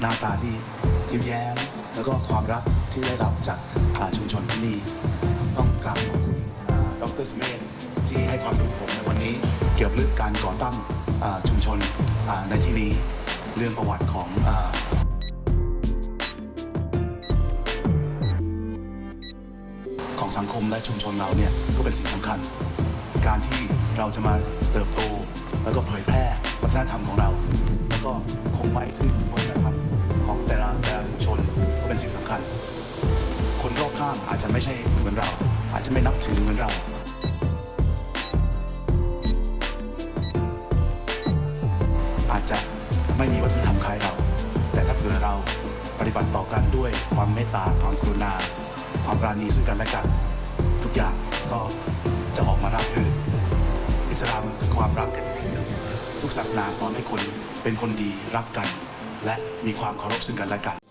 หน้าตาที่ยิ้มแย้มแล้วก็ความรักที่ได้รับจากชุมชนที่นี่ต้องกราบขอบคุณดรสเมธที่ให้ความรู้ผมในวันนี้ เกี่ยวกับเรื่องการก่อตั้งชุมชนในที่นี้เรื่องประวัติของของสังคมและชุมชนเราเนี่ยก็เป็นสิ่งสำคัญ การที่เราจะมาเติบโต แล้วก็เผยแพร่วัฒนธรรมของเรา แล้วก็คงไว้ซึ่งวัฒนธรรม สำคัญ คนรอบข้างอาจจะไม่ใช่เหมือนเรา อาจจะไม่นับถือเหมือนเรา อาจจะไม่มีวัฒนธรรมคล้ายเรา แต่ถ้าเผื่อเราปฏิบัติต่อกันด้วยความเมตตาความกรุณา ความปราณีซึ่งกันและกัน ทุกอย่างก็จะออกมาราบรื่นอิสลามคือความรักทุกศาสนาสอนให้คนเป็นคนดีรักกัน และมีความเคารพซึ่งกันและกัน